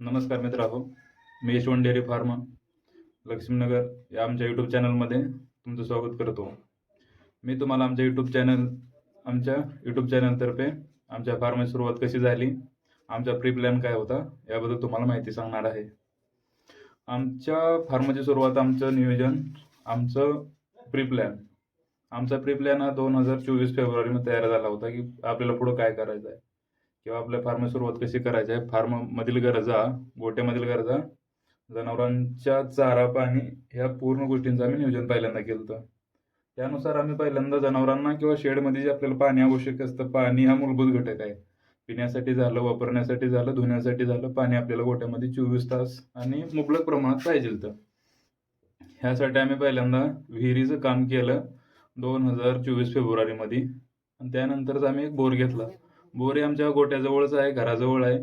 नमस्कार मित्रांनो मी यशवंत डेअरी फार्म लक्ष्मीनगर या आमच्या यूट्यूब चॅनलमध्ये तुमचं स्वागत करतो. मी तुम्हाला आमच्या यूट्यूब चॅनल आमच्या यूट्यूब चॅनलतर्फे आमच्या फार्मची सुरुवात कशी झाली आमचा प्री प्लॅन काय होता याबद्दल तुम्हाला माहिती सांगणार आहे. आमच्या फार्मची सुरुवात आमचं नियोजन आमचं प्री प्लॅन आमचा प्री प्लॅन हा दोन हजार चोवीस फेब्रुवारीमध्ये तयार झाला होता की आपल्याला पुढं काय करायचं आहे किंवा आपल्या फार्म सुरुवात कशी करायची आहे? फार्ममधील गरजा गोट्यामधील गरजा जनावरांच्या चारा पाणी ह्या पूर्ण गोष्टींचं आम्ही नियोजन पहिल्यांदा केलं होतं. त्यानुसार आम्ही पहिल्यांदा जनावरांना किंवा शेडमध्ये जे आपल्याला पाणी आवश्यक असतं पाणी हा मूलभूत घटक आहे. पिण्यासाठी झालं वापरण्यासाठी झालं धुण्यासाठी झालं पाणी आपल्याला गोट्यामध्ये चोवीस तास आणि मुबलक प्रमाणात पाहिजे तर ह्यासाठी आम्ही पहिल्यांदा विहिरीचं काम केलं दोन हजार चोवीस फेब्रुवारीमध्ये. आणि त्यानंतरच आम्ही एक बोर घेतला. बोर हे आमच्या गोट्याजवळच आहे घराजवळ आहे.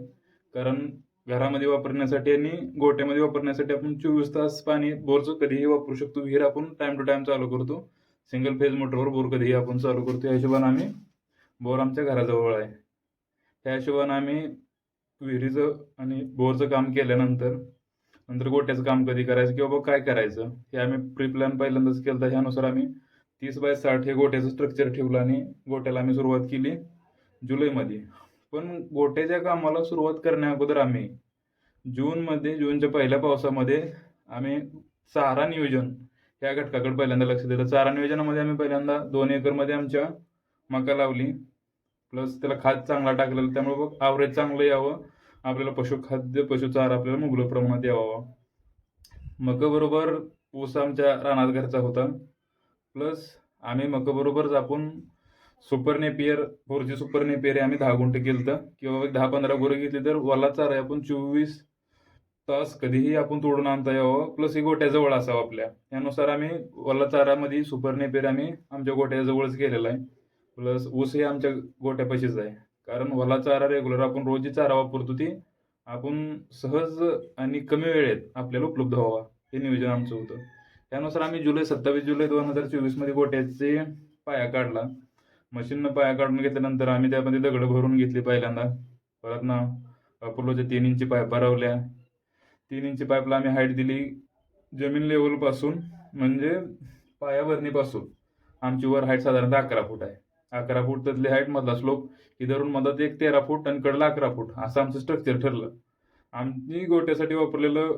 कारण घरामध्ये वापरण्यासाठी आणि गोट्यामध्ये वापरण्यासाठी आपण चोवीस तास पाणी बोरचं कधीही वापरू शकतो. विहीर आपण टाइम टू टाइम चालू करतो. सिंगल फेज मोटरवर बोर कधीही आपण चालू करतो. या हिशोबानं आम्ही बोर आमच्या घराजवळ आहे. त्या हिशोबानं आम्ही विहिरीचं आणि बोरचं काम केल्यानंतर नंतर गोट्याचं काम कधी करायचं किंवा बाबा काय करायचं हे आम्ही प्री प्लॅन पहिल्यांदाच केलं तर ह्यानुसार आम्ही तीस बाय साठ हे गोट्याचं स्ट्रक्चर ठेवलं आणि गोट्याला आम्ही सुरुवात केली. जुलैमध्ये. पण गोट्याच्या कामाला सुरुवात करण्या अगोदर आम्ही जूनमध्ये जूनच्या पहिल्या पावसामध्ये आम्ही चारा नियोजन या घटकाकडे पहिल्यांदा लक्ष दिलं. चारा नियोजनामध्ये आम्ही पहिल्यांदा दोन एकरमध्ये आमच्या मका लावली. प्लस त्याला खाद चांगला टाकलेला. त्यामुळे बघ आवरेज चांगलं यावं. आपल्याला पशुखाद्य पशुचारा आपल्याला मुबलक प्रमाणात यावा. मकाबरोबर ऊस आमच्या रानात घरचा होता. प्लस आम्ही मकाबरोबरच आपण सुपर नेपियर फोरची सुपर नेपियर आम्ही दहा गुंठे केलं तर किंवा दहा पंधरा गोरे घेतली तर वला चारा आहे. आपण चोवीस तास कधीही आपण तोडून आणता यावं हो. प्लस ही गोट्याजवळ असावं आपल्या. यानुसार आम्ही वला चारामध्ये सुपर नेपियर आम्ही आमच्या गोट्याजवळच केलेला आहे. प्लस ऊस हे आमच्या गोट्यापाशीच आहे. कारण वला चारा रेग्युलर आपण रोजी चारा वापरतो ती आपण सहज आणि कमी वेळेत आपल्याला उपलब्ध व्हावा. हे नियोजन आमचं होतं. त्यानुसार आम्ही जुलै सत्तावीस जुलै दोन हजार चोवीसमध्ये गोट्याचे पाया काढला. मशीननं पाया काढून घेतल्यानंतर आम्ही त्यामध्ये दगडं भरून घेतली पहिल्यांदा. परत ना अपोलोच्या तीन इंची पाईप भरवल्या. तीन इंची पाईपला आम्ही हाईट दिली जमीन लेवलपासून म्हणजे पायाभरणीपासून आमची वर हाईट साधारणतः अकरा फूट आहे. अकरा फूट त्यातली हाईट मधला स्लोप ही धरून मधात एक तेरा फूट आणि कडला अकरा फूट असं आमचं स्ट्रक्चर ठरलं. आम्ही गोट्यासाठी वापरलेलं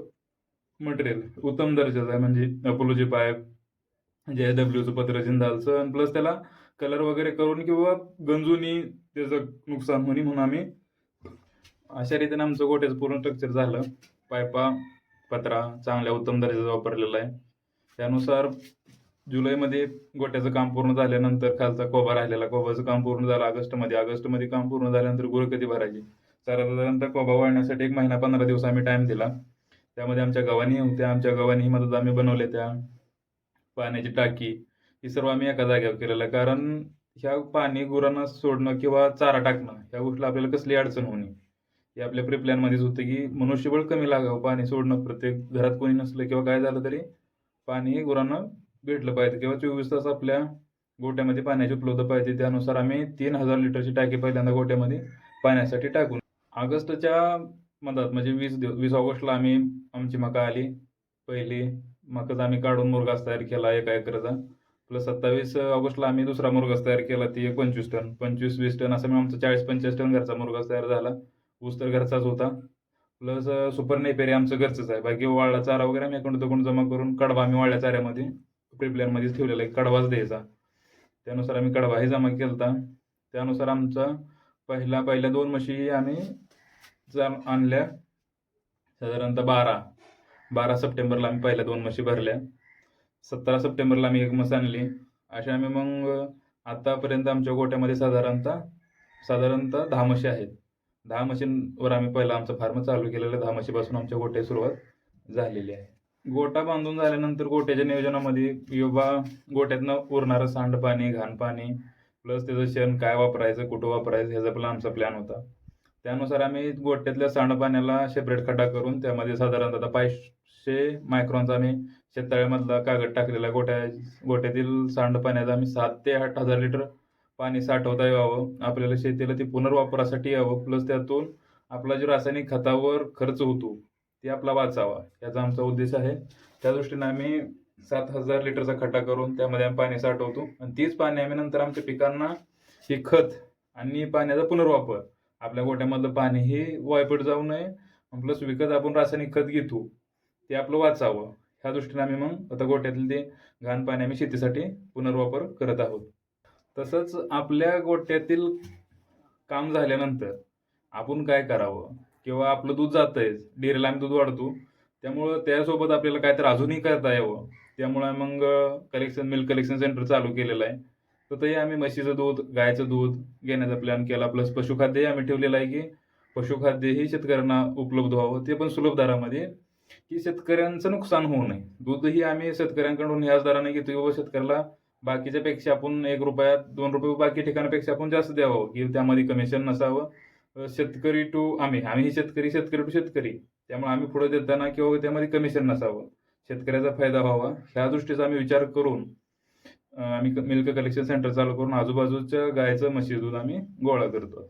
मटेरियल उत्तम दर्जाचं आहे. म्हणजे अपोलोचे पाईप जे डब्ल्यूचं पत्र जिंदालचं आणि प्लस त्याला कलर वगैरे करून किंवा गंजूनी त्याचं नुकसान होणे म्हणून आम्ही अशा रीतीने आमचं गोट्याचं पूर्ण स्ट्रक्चर झालं. पायपा पत्रा चांगल्या उत्तम दर्जाचा वापरलेला आहे. त्यानुसार जुलैमध्ये गोट्याचं काम पूर्ण झाल्यानंतर खालचा कोबा राहिलेला. कोबाचं काम पूर्ण झालं ऑगस्टमध्ये. ऑगस्टमध्ये काम पूर्ण झाल्यानंतर गुरं कधी भरायची? साधारणतः कोबा वाळण्यासाठी एक महिना पंधरा दिवस आम्ही टाईम दिला. त्यामध्ये आमच्या गव्हाणी होत्या. आमच्या गव्हाणी मदत आम्ही बनवल्या त्या पाण्याची टाकी. ही सर्व आम्ही एका जाग्यावर केलेलं कारण ह्या पाणी गुरांना सोडणं किंवा चारा टाकणं ह्या गोष्टीला आपल्याला कसली अडचण होणे हे आपल्या प्रिप्लॅनमध्येच होतं की मनुष्यबळ कमी लागावं पाणी सोडणं प्रत्येक घरात कोणी नसलं किंवा काय झालं तरी पाणी हे गुरांना भेटलं पाहिजे. किंवा चोवीस तास आपल्या गोट्यामध्ये पाण्याची उपलब्ध पाहिजे. त्यानुसार आम्ही तीन हजार लिटरची टाकी पहिल्यांदा गोट्यामध्ये पाण्यासाठी टाकून ऑगस्टच्या मधात म्हणजे वीस दिवस वीस ऑगस्टला आम्ही आमची मका आली. पहिली मकाच आम्ही काढून मुरगास तयार केला एका एकरचा. प्लस सत्तावीस ऑगस्टला आम्ही दुसरा मुरगास तयार केला ती एक पंचवीस टन. पंचवीस वीस टन असं मी आमचा चाळीस पंचेचाळीस टन घरचा मुरगास तयार झाला. ऊस तर घरचाच होता. प्लस सुपर नेपेरी आमचं घरचंच आहे. बाकी वाळला चारा वगैरे आम्ही अकाउंट तकडून जमा करून कडवा आम्ही वाळल्या चाऱ्यामध्ये प्रिप्लेअरमध्येच ठेवलेला आहे. कडवाच द्यायचा. त्यानुसार आम्ही कडवाही जमा केला होता त्यानुसार आमचा पहिला पहिल्या दोन म्हशी आम्ही जा आणल्या. साधारणतः बारा. बारा सप्टेंबरला आम्ही पहिल्या दोन म्हशी भरल्या. सतरा सप्टेंबरला आम्ही एक मस आणली. अशा आम्ही मग आतापर्यंत आमच्या गोट्यामध्ये साधारणतः साधारणतः दहा म्हशी आहेत. दहा म्हशींवर आम्ही पहिला आमचं फार्म चालू केलेलं दहा म्हशीपासून आमच्या गोट्या सुरुवात झालेली आहे. गोटा बांधून झाल्यानंतर गोट्याच्या नियोजनामध्ये युवा गोट्यातनं उरणारं सांडपाणी घाणपाणी प्लस त्याचं शेण काय वापरायचं कुठं वापरायचं ह्याचा पण आमचा प्लॅन होता. त्यानुसार आम्ही गोट्यातल्या सांडपाण्याला सेपरेट खड्डा करून त्यामध्ये साधारणतः आता पाचशे मायक्रॉनचा आम्ही शेततळ्यामधला कागद टाकलेला गोट्या गोट्यातील सांडपाण्याचा आम्ही सात ते आठ हजार लिटर पाणी साठवता यावं. आपल्याला शेतीला ती पुनर्वापरासाठी यावं. प्लस त्यातून आपला जो रासायनिक खतावर खर्च होतो ते आपला वाचावा. याचा आमचा उद्देश आहे. त्या दृष्टीने आम्ही सात हजार लिटरचा खड्डा करून त्यामध्ये आम्ही पाणी साठवतो. आणि तीच पाणी आम्ही नंतर आमच्या पिकांना हे खत आणि पाण्याचा पुनर्वापर आपल्या गोट्यामधलं पाणी हे वायपट जाऊ नये. प्लस विकत आपण रासायनिक खत घेतो. ते आपलं वाचावं. ह्या दृष्टीने आम्ही मग आता गोट्यातील ते घाण पाणी आम्ही शेतीसाठी पुनर्वापर करत आहोत. तसंच आपल्या गोट्यातील काम झाल्यानंतर आपण काय करावं? किंवा आपलं दूध जातंय डेअरीला आम्ही दूध वाढतो. त्यामुळं त्यासोबत आपल्याला काय तर अजूनही करता यावं. त्यामुळे मग कलेक्शन मिल्क कलेक्शन सेंटर चालू केलेलं आहे. तर तेही आम्ही म्हशीचं दूध गायचं दूध घेण्याचा प्लॅन केला. प्लस पशुखाद्यही आम्ही ठेवलेलं आहे की पशुखाद्यही शेतकऱ्यांना उपलब्ध व्हावं. ते पण सुलभ दरामध्ये की शेतकऱ्यांचं नुकसान होऊ नये. दूधही आम्ही शेतकऱ्यांकडून ह्याच दराने घेतो किंवा शेतकऱ्याला बाकीच्या पेक्षा आपण एक रुपयात दोन रुपये बाकी ठिकाणापेक्षा आपण जास्त द्यावं. की त्यामध्ये कमिशन नसावं. शेतकरी टू आम्ही. आम्ही शेतकरी शेतकरी टू शेतकरी. त्यामुळे आम्ही पुढे देताना किंवा त्यामध्ये कमिशन नसावं. शेतकऱ्याचा फायदा व्हावा. ह्या दृष्टीचा आम्ही विचार करून आम्ही मिल्क कलेक्शन सेंटर चालू करून आजूबाजूच्या गायचं म्हशी दूध आम्ही गोळा करतो